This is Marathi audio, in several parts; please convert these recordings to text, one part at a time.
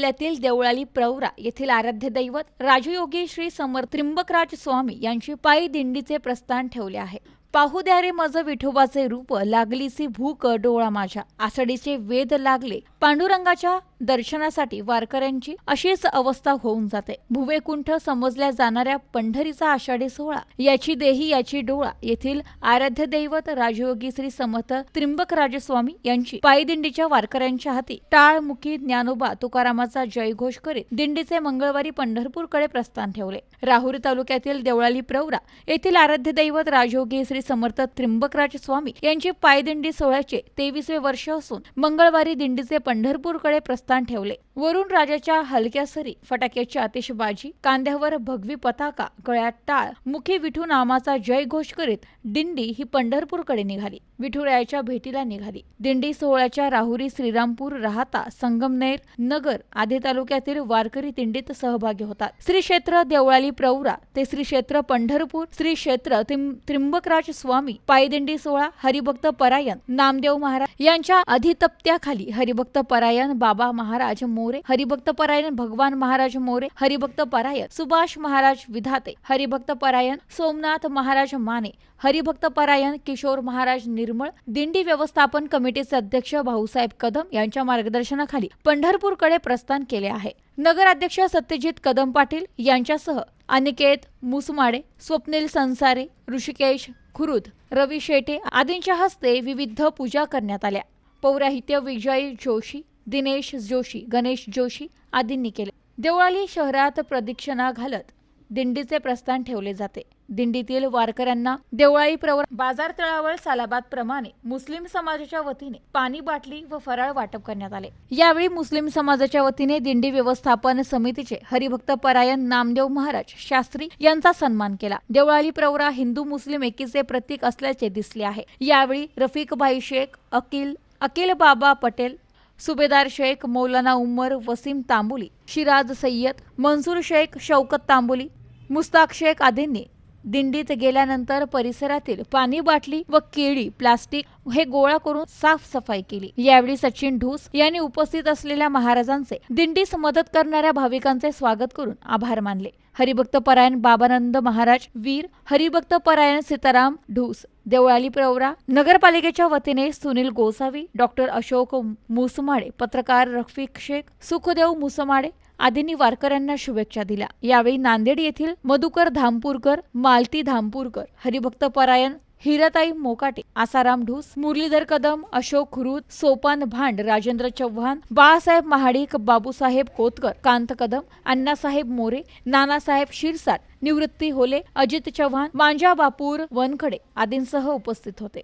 जिल्ह्यातील देवळाली प्रवरा येथील आराध्य दैवत राजयोगी श्री समर त्रिंबकराज स्वामी यांची पायी दिंडीचे प्रस्थान ठेवले आहे. पाहू द्या रे मज विठोबाचे रूप लागलीसी भूक डोळा माझ्या. आसडीचे वेद लागले. पांडुरंगाच्या दर्शनासाठी वारकऱ्यांची अशीच अवस्था होऊन जाते. भुवेकुंठ समजल्या जाणाऱ्या पंढरीचा आषाढी सोहळा याची देही याची डोळा. येथील आराध्य दैवत राजयोगी श्री समर्थ त्रिंबक राजस्वामी यांची पायदिंडीच्या वारकऱ्यांच्या हाती टाळमुखी ज्ञानोबा तुकारामाचा जयघोष करीत दिंडीचे मंगळवारी पंढरपूरकडे प्रस्थान ठेवले. राहुरी तालुक्यातील देवळाली प्रवरा येथील आराध्य दैवत राजयोगी श्री श्री समर्थ त्र्यंबकराज स्वामी यांची पायदिंडी सोहळ्याचे तेवीसवे वर्ष असून मंगळवारी दिंडीचे पंढरपूरकडे प्रस्थान ठेवले. वरुण राजाच्या हलक्या सरी फटाक्याची आतिषबाजी कांद्यावर भगवी पताका गळ्यात टाळ मुखी विठू नामाचा जयघोष करीत दिंडी ही पंढरपूरकडे निघाली. विठुरायाच्या भेटीला निघाली. दिंडी सोहळ्याच्या राहुरी श्रीरामपूर राहता संगमनेर नगर आदी तालुक्यातील वारकरी दिंडीत सहभागी होतात. श्री क्षेत्र देवळाली प्रवरा ते श्री क्षेत्र पंढरपूर श्री क्षेत्र त्र्यंबकराज त्रिंबकराज स्वामी पायदिंडी सोहळा हरिभक्त परायण नामदेव महाराज यांच्या अधितप्त्याखाली हरिभक्त परायण बाबा महाराज मोरे हरिभक्त परायण भगवान महाराज मोरे हरिभक्त परायण सुभाष महाराज विधाते हरिभक्त परायण सोमनाथ महाराज माने हरिभक्त परायण किशोर महाराज निर्मळ दिंडी व्यवस्थापन कमिटीचे अध्यक्ष भाऊसाहेब कदम यांच्या मार्गदर्शनाखाली पंढरपूरकडे प्रस्थान केले आहे. नगराध्यक्ष सत्यजित कदम पाटील यांच्यासह अनिकेत मुसमाडे स्वप्नील संसारे ऋषिकेश खुरुद रवी शेटे आदींच्या हस्ते विविध पूजा करण्यात आल्या. पौराहित्य विजय जोशी दिनेश जोशी गणेश जोशी आदींनी केले. देवळाली शहरात प्रदक्षिणा घालत दिंडीचे प्रस्थान ठेवले जाते. दिंडीतील वारकऱ्यांना देवळाई प्रवर बाजार तळावर सालाबाद प्रमाणे मुस्लिम समाजाच्या वतीने पाणी बाटली व फराळ वाटप करण्यात आले. यावेळी मुस्लिम समाजाच्या वतीने दिंडी व्यवस्थापन समितीचे हरिभक्त परायण नामदेव महाराज शास्त्री यांचा सन्मान केला. देवळाली प्रवरा हिंदू मुस्लिम एकीचे प्रतीक असल्याचे दिसले आहे. यावेळी रफिक भाई शेख अकिल अकिल बाबा पटेल सुभेदार शेख मौलाना उमर वसीम तांबुली शिराज सय्यद मंसूर शेख शौकत तांबुली मुस्ताक शेख आदींनी दिंडीत गेल्यानंतर परिसरातील पाणी बाटली व केळी प्लास्टिक हे गोळा करून साफसफाई केली. यावेळी सचिन ढूस यांनी उपस्थित असलेल्या महाराजांचे दिंडीस मदत करणाऱ्या भाविकांचे स्वागत करून आभार मानले. हरिभक्त परायण बाबानंद महाराज वीर हरिभक्त परायण सीताराम ढूस देवळाली प्रवरा नगरपालिकेच्या वतीने सुनील गोसावी डॉक्टर अशोक मुसमाडे पत्रकार रफिक शेख सुखदेव मुसमाडे आदींनी वारकऱ्यांना शुभेच्छा दिल्या. यावेळी नांदेड येथील मधुकर धामपूरकर मालती धामपूरकर हरिभक्त परायण हिराताई मोकाटे आसाराम ढूस मुरलीधर कदम अशोक खुरुद सोपान भांड राजेंद्र चव्हाण बाळासाहेब महाडिक बाबूसाहेब कोतकर कांत कदम अण्णासाहेब मोरे नानासाहेब शिरसाट निवृत्ती होले अजित चव्हाण मांजा बापूर वनखडे आदींसह उपस्थित होते.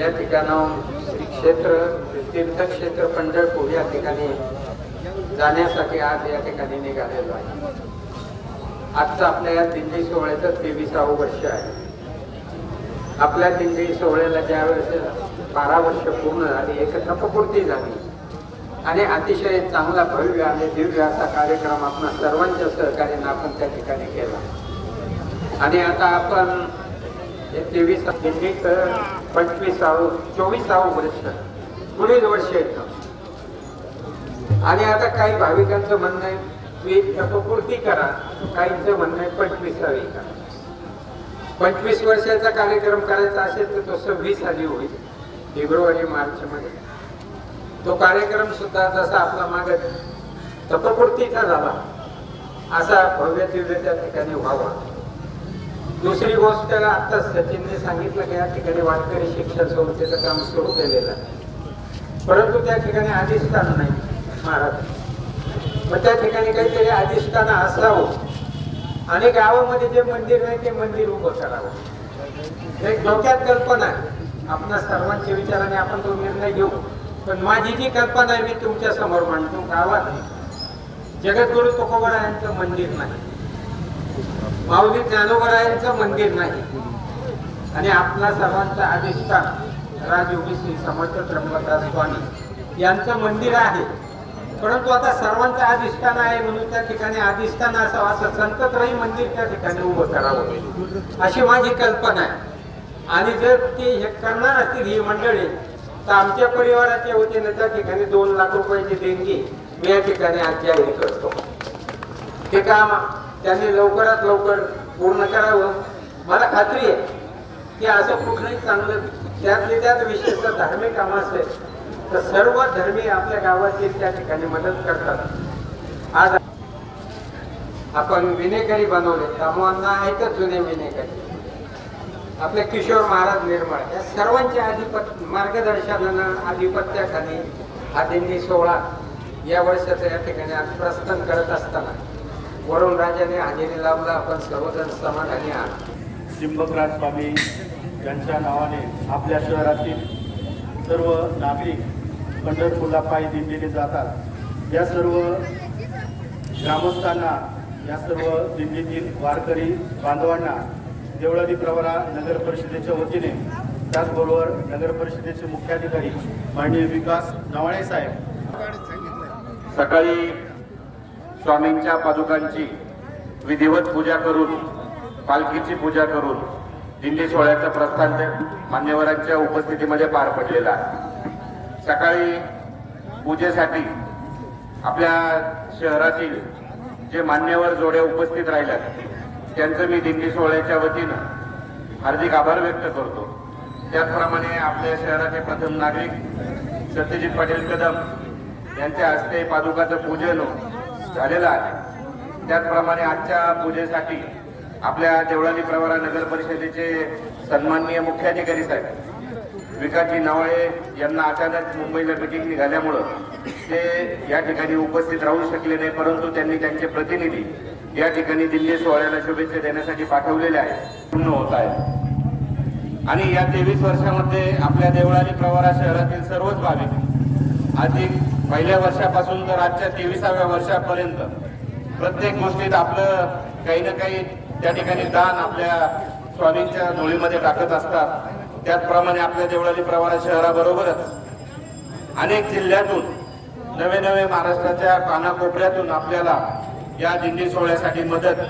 या ठिकाणाहून श्री क्षेत्र तीर्थक्षेत्र पंढरपूर या ठिकाणी जाण्यासाठी आज या ठिकाणी निघालेलो आहे. आजचं आपल्या या दिंडी सोहळ्याचं तेविसावं वर्ष आहे. आपल्या दिंडी सोहळ्याला ज्या वेळेस बारा वर्ष पूर्ण झाली एक तपपूर्ती झाली. आणि अतिशय चांगला भव्य आणि दिव्य असा कार्यक्रम आपण सर्वांच्या सहकार्याने आपण त्या ठिकाणी केला. आणि आता आपण हे तेवीस दिंडीचं पंचवीसावं चोवीसावं वर्ष पुढील वर्ष येतं. आणि आता काही भाविकांचं म्हणणं आहे की तपपूर्ती करा काहींचं म्हणणं आहे पंचवीसावी करा. पंचवीस वर्षाचा कार्यक्रम करायचा असेल तर तो सव्वीस साली होईल फेब्रुवारी मार्च मध्ये तो कार्यक्रम सुद्धा जसा आपला माग तपपूर्तीचा झाला असा भव्य दिव्य त्या ठिकाणी व्हावा. दुसरी गोष्ट आता सचिनने सांगितलं की या ठिकाणी वारकरी शिक्षण संस्थेचं काम सुरू केलेलं आहे. परंतु त्या ठिकाणी आधीच स्थान नाही. महाराज. मग त्या ठिकाणी काहीतरी अधिष्ठान असावं. आणि गावामध्ये जे मंदिर नाही ते मंदिर उभं करावं. एक डोक्यात कल्पना आहे. आपल्या सर्वांच्या विचाराने आपण तो निर्णय घेऊ. पण माझी जी कल्पना आहे मी तुमच्यासमोर मांडतो. गावात जगद्गुरु तुकोबरायांचं मंदिर नाही. माऊली ज्ञानोबरायांचं मंदिर नाही. आणि आपला सर्वांचा अधिष्ठान राजयोगी श्री समर्थ त्र्यंबकदास स्वामी यांचं मंदिर आहे. परंतु आता सर्वांचं अधिष्ठान आहे म्हणून त्या ठिकाणी अधिष्ठान असावं असं संतत्रही मंदिर त्या ठिकाणी उभं करावं अशी माझी कल्पना आहे. आणि जर ते हे करणार असतील ही मंडळी तर आमच्या परिवाराच्या वतीने त्या ठिकाणी दोन लाख रुपयाची देणगी मी या ठिकाणी आज जाहीर करतो. हे काम त्यांनी लवकरात लवकर पूर्ण करावं. मला खात्री आहे की असं कुठलंही चांगलं त्यातले त्यात विशेषतः धार्मिक काम असेल तर सर्व धर्मी आपल्या गावातील त्या ठिकाणी मदत करतात. आज आपण विनेकरी बनवले. तामवांना आहेतच जुने विनेकरी आपले किशोर महाराज निर्मळ. या सर्वांच्या अधिपत मार्गदर्शनानं आधिपत्याखाली हा दिंडी सोहळा या वर्षाचं या ठिकाणी आज प्रस्थान करत असताना वरुण राजाने हजेरी लावला. आपण सर्वजण समाधानी आहात. त्र्यंबकराज स्वामी यांच्या नावाने आपल्या शहरातील सर्व नागरिक पंढरपूरला पायी दिंडीने जातात. या सर्व ग्रामस्थांना या सर्व दिंडीतील वारकरी बांधवांना देवळाली प्रवरा नगर परिषदेच्या वतीने त्याचबरोबर नगर परिषदेचे मुख्याधिकारी माननीय विकास नवाळे साहेब. सकाळी स्वामींच्या पादुकांची विधिवत पूजा करून पालखीची पूजा करून दिंडी सोहळ्याचं प्रस्थान मान्यवरांच्या उपस्थितीमध्ये पार पडलेला आहे. सकाळी पूजेसाठी आपल्या शहरातील जे मान्यवर जोड्या उपस्थित राहिल्यात त्यांचं मी दिंडी सोहळ्याच्या वतीनं हार्दिक आभार व्यक्त करतो. त्याचप्रमाणे आपल्या शहराचे प्रथम नागरिक सत्यजित पाटील कदम यांच्या हस्ते पादुकाचं पूजन झालेलं आहे. त्याचप्रमाणे आजच्या पूजेसाठी आपल्या देवळाली प्रवरा नगर परिषदेचे सन्माननीय मुख्याधिकारी साहेब विकाजी नावळे यांना अचानक मुंबईला मिटिंग निघाल्यामुळं ते या ठिकाणी उपस्थित राहू शकले नाही परंतु त्यांनी त्यांचे प्रतिनिधी या ठिकाणी दिल्ली सोहळ्याला शुभेच्छा देण्यासाठी पाठवलेले आहे पूर्ण होत आहे आणि या तेवीस वर्षामध्ये आपल्या देवळाली प्रवारा शहरातील सर्वच भाविक अधिक पहिल्या वर्षापासून तर आजच्या तेविसाव्या वर्षापर्यंत प्रत्येक गोष्टीत आपलं काही ना काही त्या ठिकाणी दान आपल्या स्वामींच्या धुळीमध्ये टाकत असतात. त्याचप्रमाणे आपल्या देवळाली प्रवरा शहराबरोबरच अनेक जिल्ह्यातून नवे नवे महाराष्ट्राच्या कानाकोपऱ्यातून आपल्याला या दिंडी सोहळ्यासाठी मदत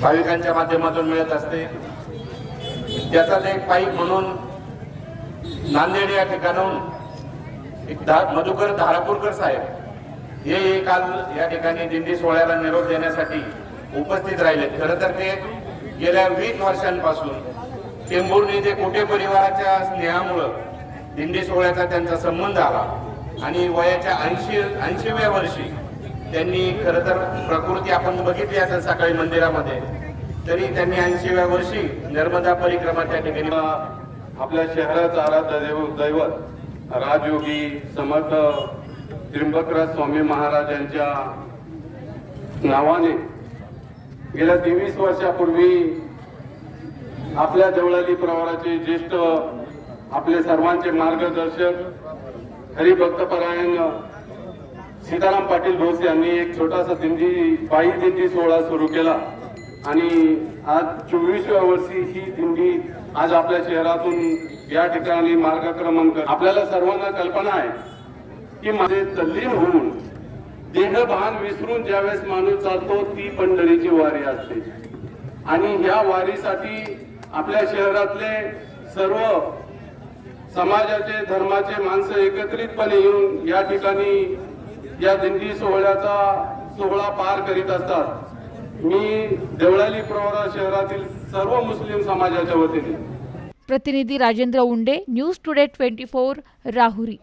भाविकांच्या माध्यमातून मिळत असते. त्याचाच एक पाईक म्हणून नांदेड या ठिकाणाहून एक धा मधुकर धारापूरकर साहेब हे काल या ठिकाणी दिंडी सोहळ्याला निरोप देण्यासाठी उपस्थित राहिले. खरं तर ते गेल्या वीस वर्षांपासून टेंभुर्णी ते कोटे परिवाराच्या स्नेहामुळं दिंडी सोहळ्याचा त्यांचा संबंध आला. आणि वयाच्या ऐंशी ऐंशीव्या वर्षी त्यांनी खरं तर प्रकृती आपण बघितली असेल सकाळी मंदिरामध्ये तरी त्यांनी ऐंशीव्या वर्षी नर्मदा परिक्रमा त्या ठिकाणी आपल्या शहराचा आराध्य देव दैवत राजयोगी समर्थ त्रिंबकराज स्वामी महाराज यांच्या नावाने गेल्या तेवीस वर्षापूर्वी आपल्या देवळाली प्रवाराचे ज्येष्ठ आपले सर्वांचे मार्गदर्शक हरिभक्तपरायण सीताराम पाटील भोस यांनी एक छोटासा दिंडी पायी दिंडी सोहळा सुरू केला. आणि आज चोवीसव्या वर्षी ही दिंडी आज आपल्या शहरातून या ठिकाणी मार्गक्रमण कर आपल्याला सर्वांना कल्पना आहे की माझे तल्लीन होऊन देह भान विसरून ज्यावेळेस माणूस चालतो ती पंढरीची वारी असते. आणि ह्या वारीसाठी आपल्या शहरातले सर्व समाजाचे धर्माचे माणसं एकत्रितपणे येऊन या ठिकाणी या दिंडी सोहळ्याचा सोहळा पार करीत असतात. मी देवळाली प्रवरा शहरातील सर्व मुस्लिम समाजाच्या वतीने. प्रतिनिधी Rajendra Unde news today twenty four Rahuri.